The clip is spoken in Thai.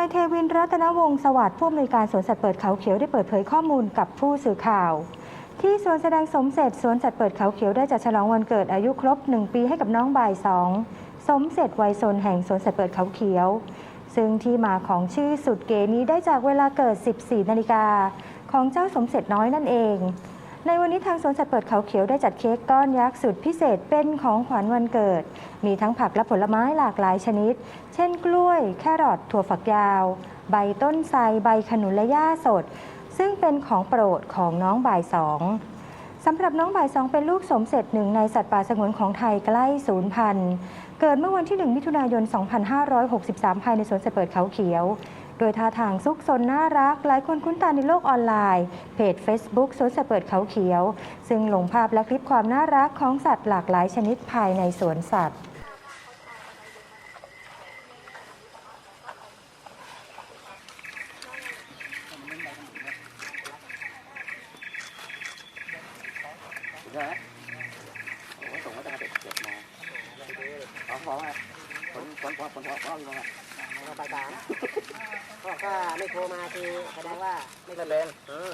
ายเทวินรัตนวงศ์สวัสดิ์ผู้อำนวยการสวนสัตว์เปิดเขาเขียวได้เปิดเผยข้อมูลกับผู้สื่อข่าว ที่สวนแสดงสมเสร็จสวนสัตว์เปิดเขาเขียวได้จัดฉลองวันเกิดอายุครบ 1 ปีให้กับน้องบ่ายสองสมเสร็จวัยซนแห่งสวนสัตว์เปิดเขาเขียว ซึ่งที่มาของชื่อสุดเก๋นี้ได้จากเวลาเกิด 14 นาฬิกาของเจ้าสมเสร็จน้อยนั่นเอง ในวันนี้ทางสวนสัตว์เปิดเขาเขียวได้จัดเค้กก้อนยักษ์สุดพิเศษเป็นของขวัญวันเกิด มีทั้งผักและผลไม้หลากหลายชนิด เช่นกล้วย แครอทถั่วฝักยาว ใบต้นไทรใบขนุนและหญ้าสด ซึ่งเป็นของโปรดของน้องบ่ายสองสำหรับน้องบ่ายสองเป็นลูกสมเสร็จหนึ่งในสัตว์ป่าสงวนของไทยใกล้สูญพันธุ์เกิดเมื่อวันที่ 1 มิถุนายน 2563 ภายในสวนสัตว์เปิดเขาเขียว โดยท่าทางซุกซนน่ารัก หลายคนคุ้นตาในโลกออนไลน์ เพจ Facebook สวนสัตว์เปิดเขาเขียว ซึ่งลงภาพและคลิปความน่ารักของสัตว์หลากหลายชนิดภายในสวนสัตว์ใช่ไหมโอ้ยส่งมาตั้งแต่เจ็ดโมงเอาพอไหมผล ผลผลผลผลผลอยู่ตรงไหนเราไปสามก็ถ้าไม่โทรมาคือแสดงว่าไม่ไม่เป็นเออ